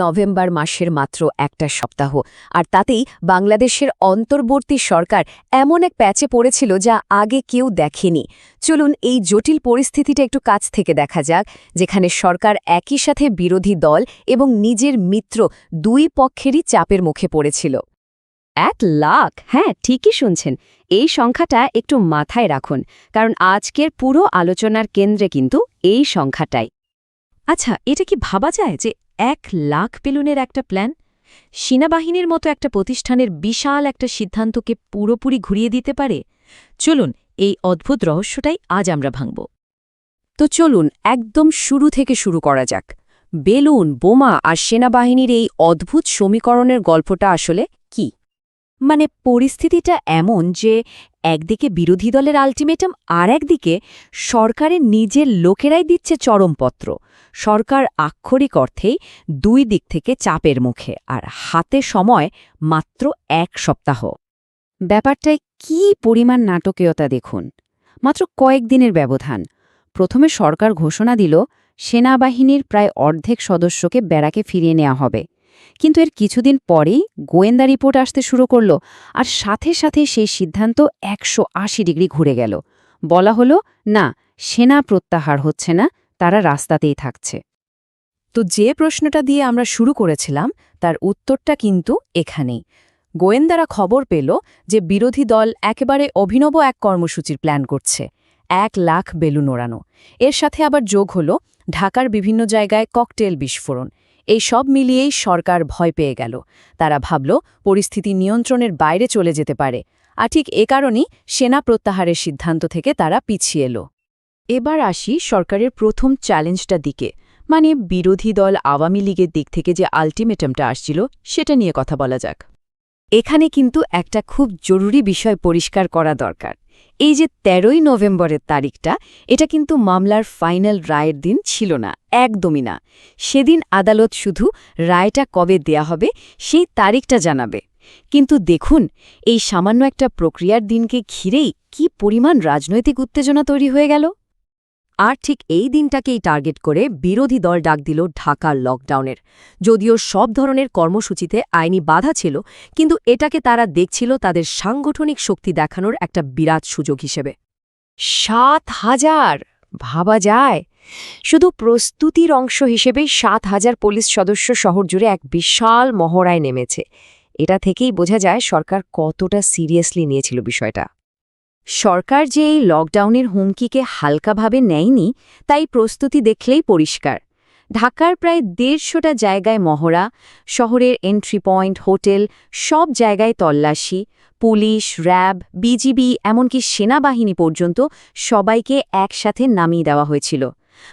November মাসের মাত্র একটা সপ্তাহ। আর তাতেই বাংলাদেশের অন্তর্বর্তী সরকার এমন এক প্যাচে পড়েছিল যা আগে কেউ দেখেনি। চলুন এই জটিল পরিস্থিতিটা একটু কাছ থেকে দেখা যাক, যেখানে সরকার একই সাথে বিরোধী দল এবং নিজের মিত্র দুই পক্ষেরই চাপের মুখে পড়েছিল। এক লাখ! হ্যাঁ ঠিকই শুনছেন। এই সংখ্যাটা একটু মাথায় রাখুন, কারণ আজকের পুরো আলোচনার কেন্দ্রে কিন্তু এই সংখ্যাটাই। আচ্ছা এটা কি ভাবা যায় যে এক লাখ বেলুনের একটা প্ল্যান, সেনাবাহিনীর মতো একটা প্রতিষ্ঠানের বিশাল একটা সিদ্ধান্তকে পুরোপুরি ঘুরিয়ে দিতে পারে? চলুন, এই অদ্ভুত রহস্যটাই আজ আমরা ভাঙব। তো চলুন, একদম শুরু থেকে শুরু করা যাক। বেলুন, বোমা আর সেনাবাহিনীর এই অদ্ভুত সমীকরণের গল্পটা আসলে কি? মানে পরিস্থিতিটা এমন যে একদিকে বিরোধী দলের আলটিমেটাম আর একদিকে সরকারের নিজের লোকেরাই দিচ্ছে চরমপত্র। সরকার আক্ষরিক অর্থেই দুই দিক থেকে চাপের মুখে, আর হাতে সময় মাত্র এক সপ্তাহ। ব্যাপারটায় কি পরিমাণ নাটকীয়তা দেখুন। মাত্র কয়েকদিনের ব্যবধান। প্রথমে সরকার ঘোষণা দিল, সেনাবাহিনীর প্রায় অর্ধেক সদস্যকে ব্যারাকে ফিরিয়ে নেওয়া হবে। কিন্তু এর কিছুদিন পরেই গোয়েন্দা রিপোর্ট আসতে শুরু করল, আর সাথে সাথে সেই সিদ্ধান্ত একশো আশি ডিগ্রি ঘুরে গেল। বলা হলো, না, সেনা প্রত্যাহার হচ্ছে না তারা রাস্তাতেই থাকছে। তো যে প্রশ্নটা দিয়ে আমরা শুরু করেছিলাম, তার উত্তরটা কিন্তু এখানেই। গোয়েন্দারা খবর পেল যে বিরোধী দল একেবারে অভিনব এক কর্মসূচির প্ল্যান করছে, এক লাখ বেলুন ওড়ানো। এর সাথে আবার যোগ হল ঢাকার বিভিন্ন জায়গায় ককটেল বিস্ফোরণ। এই সব মিলিয়েই সরকার ভয় পেয়ে গেল। তারা ভাবল, পরিস্থিতি নিয়ন্ত্রণের বাইরে চলে যেতে পারে। আর ঠিক এ কারণেই সেনা প্রত্যাহারের সিদ্ধান্ত থেকে তারা পিছিয়ে এলো। এবার আসি সরকারের প্রথম চ্যালেঞ্জটা দিকে মানে বিরোধী দল আওয়ামী লীগের দিক থেকে যে আলটিমেটামটা আসছিল, সেটা নিয়ে কথা বলা যাক। এখানে কিন্তু একটা খুব জরুরি বিষয় পরিষ্কার করা দরকার। এই যে তেরোই নভেম্বরের তারিখটা, এটা কিন্তু মামলার ফাইনাল রায়ের দিন ছিল না, একদমই না। সেদিন আদালত শুধু রায়টা কবে দেয়া হবে, সেই তারিখটা জানাবে। কিন্তু দেখুন, এই সামান্য একটা প্রক্রিয়ার দিনকে ঘিরেই কি পরিমাণ রাজনৈতিক উত্তেজনা তৈরি হয়ে গেল। আর ঠিক এই দিনটাকেই টার্গেট করে বিরোধী দল ডাক দিল ঢাকার লকডাউনের। যদিও সব ধরনের কর্মসূচিতে আইনি বাধা ছিল, কিন্তু এটাকে তারা দেখছিল তাদের সাংগঠনিক শক্তি দেখানোর একটা বিরাট সুযোগ হিসেবে। সাত হাজার! ভাবা যায়। শুধু প্রস্তুতির অংশ হিসেবেই সাত হাজার পুলিশ সদস্য শহর জুড়ে এক বিশাল মহড়ায় নেমেছে। এটা থেকেই বোঝা যায় সরকার কতটা সিরিয়াসলি নিয়েছিল বিষয়টা। সরকার যে এই লকডাউনের হুমকিকে হালকাভাবে নেয়নি, তাই প্রস্তুতি দেখলেই পরিষ্কার। ঢাকার প্রায় দেড়শোটা জায়গায় মহড়া, শহরের এন্ট্রি পয়েন্ট হোটেল সব জায়গায় তল্লাশি, পুলিশ, র্যাব, বিজিবি, এমনকি সেনাবাহিনী পর্যন্ত সবাইকে একসাথে নামিয়ে দেওয়া হয়েছিল।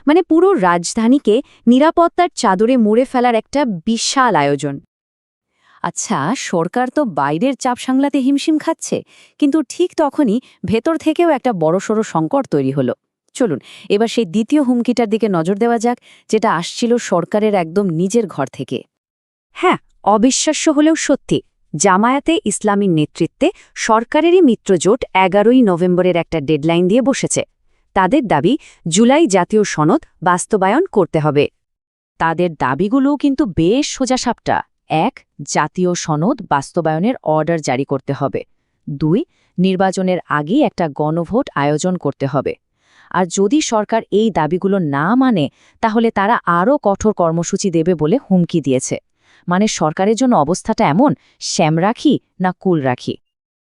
মানে পুরো রাজধানীকে নিরাপত্তার চাদরে মুড়ে ফেলার একটা বিশাল আয়োজন। আচ্ছা সরকার তো বাইরের চাপ সামলাতে হিমশিম খাচ্ছে, কিন্তু ঠিক তখনই ভেতর থেকেও একটা বড়সড় সংকট তৈরি হলো। চলুন, এবার সেই দ্বিতীয় হুমকিটার দিকে নজর দেওয়া যাক, যেটা আসছিল সরকারের একদম নিজের ঘর থেকে। হ্যাঁ অবিশ্বাস্য হলেও সত্যি, জামায়াতে ইসলামীর নেতৃত্বে সরকারেরই মিত্রজোট এগারোই নভেম্বরের একটা ডেডলাইন দিয়ে বসেছে। তাদের দাবি, জুলাই জাতীয় সনদ বাস্তবায়ন করতে হবে। তাদের দাবিগুলোও কিন্তু বেশ সোজাসাপটা। এক, জাতীয় সনদ বাস্তবায়নের অর্ডার জারি করতে হবে। দুই, নির্বাচনের আগেই একটা গণভোট আয়োজন করতে হবে। আর যদি সরকার এই দাবিগুলো না মানে তাহলে তারা আরও কঠোর কর্মসূচি দেবে বলে হুমকি দিয়েছে। মানে সরকারের জন্য অবস্থাটা এমন শ্যাম রাখি না কুল রাখি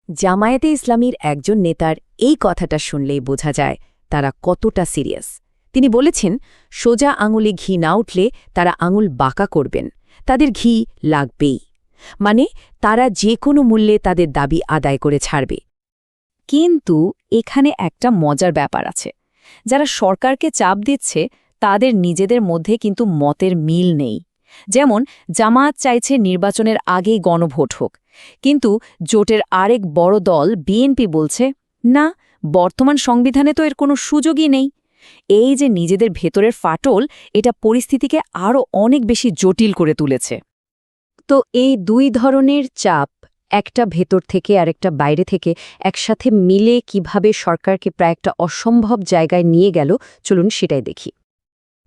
জামায়াতে ইসলামীর একজন নেতার এই কথাটা শুনলেই বোঝা যায়, তারা কতটা সিরিয়াস। তিনি বলেছেন, সোজা আঙুলে ঘি না উঠলে তারা আঙুল বাঁকা করবেন। তাদের ঘি লাগবেই। মানে তারা যে কোনো মূল্যে তাদের দাবি আদায় করে ছাড়বে। কিন্তু এখানে একটা মজার ব্যাপার আছে। যারা সরকারকে চাপ দিচ্ছে, তাদের নিজেদের মধ্যে কিন্তু মতের মিল নেই। যেমন, জামায়াত চাইছে নির্বাচনের আগেই গণভোট হোক। কিন্তু জোটের আরেক বড় দল বিএনপি বলছে, না, বর্তমান সংবিধানে তো এর কোনো সুযোগই নেই। এই যে নিজেদের ভেতরের ফাটল, এটা পরিস্থিতিকে আরও অনেক বেশি জটিল করে তুলেছে। তো এই দুই ধরনের চাপ, একটা ভেতর থেকে আরেকটা বাইরে থেকে, একসাথে মিলে কীভাবে সরকারকে প্রায় একটা অসম্ভব জায়গায় নিয়ে গেল, চলুন সেটাই দেখি।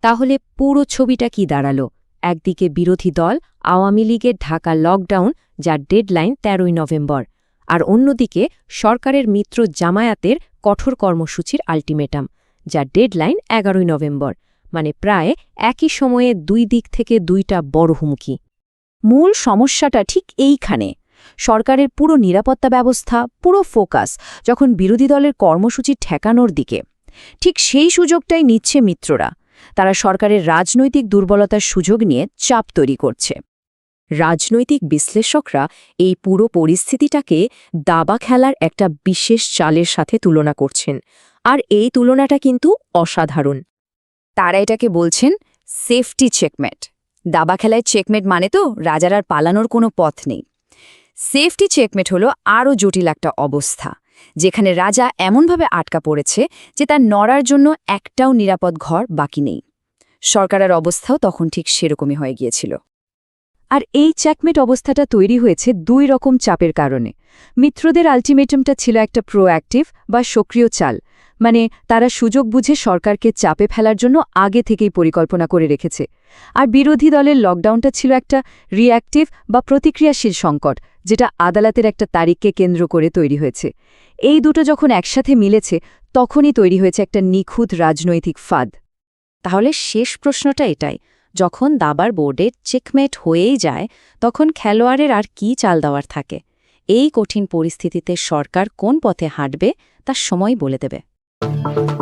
তাহলে পুরো ছবিটা কি দাঁড়াল? একদিকে বিরোধী দল, আওয়ামী লীগের ঢাকা লকডাউন, যার ডেডলাইন তেরোই নভেম্বর, আর অন্যদিকে সরকারের মিত্র জামায়াতের কঠোর কর্মসূচির আল্টিমেটাম। যার ডেডলাইন এগারোই নভেম্বর মানে প্রায় একই সময়ে দুই দিক থেকে দুইটা বড় হুমকি। মূল সমস্যাটা ঠিক এইখানে। সরকারের পুরো নিরাপত্তা ব্যবস্থা, পুরো ফোকাস যখন বিরোধী দলের কর্মসূচি ঠেকানোর দিকে, ঠিক সেই সুযোগটাই নিচ্ছে মিত্ররা। তারা সরকারের রাজনৈতিক দুর্বলতার সুযোগ নিয়ে চাপ তৈরি করছে। রাজনৈতিক বিশ্লেষকরা এই পুরো পরিস্থিতিটাকে দাবা খেলার একটা বিশেষ চালের সাথে তুলনা করছেন। আর এই তুলনাটা কিন্তু অসাধারণ। তারা এটাকে বলছেন সেফটি চেকমেট দাবা খেলায় চেকমেট মানে তো রাজার আর পালানোর কোনো পথ নেই। সেফটি চেকমেট হলো আরও জটিল একটা অবস্থা, যেখানে রাজা এমনভাবে আটকা পড়েছে যে তার নড়ার জন্য একটাও নিরাপদ ঘর বাকি নেই। সরকারের অবস্থাও তখন ঠিক সেরকমই হয়ে গিয়েছিল। আর এই চেকমেট অবস্থাটা তৈরি হয়েছে দুই রকম চাপের কারণে। মিত্রদের আলটিমেটামটা ছিল একটা প্রোঅ্যাক্টিভ বা সক্রিয় চাল মানে তারা সুযোগ বুঝে সরকারকে চাপে ফেলার জন্য আগে থেকেই পরিকল্পনা করে রেখেছে। আর বিরোধী দলের লকডাউনটা ছিল একটা রিঅ্যাক্টিভ বা প্রতিক্রিয়াশীল সংকট, যেটা আদালতের একটা তারিখকে কেন্দ্র করে তৈরি হয়েছে। এই দুটো যখন একসাথে মিলেছে, তখনই তৈরি হয়েছে একটা নিখুঁত রাজনৈতিক ফাঁদ। তাহলে শেষ প্রশ্নটা এটাই, যখন দাবার বোর্ডে চেকমেট হয়েই যায়, তখন খেলোয়াড়ের আর কি চাল দেওয়ার থাকে? এই কঠিন পরিস্থিতিতে সরকার কোন পথে হাঁটবে, তা সময় বলে দেবে। Thank you.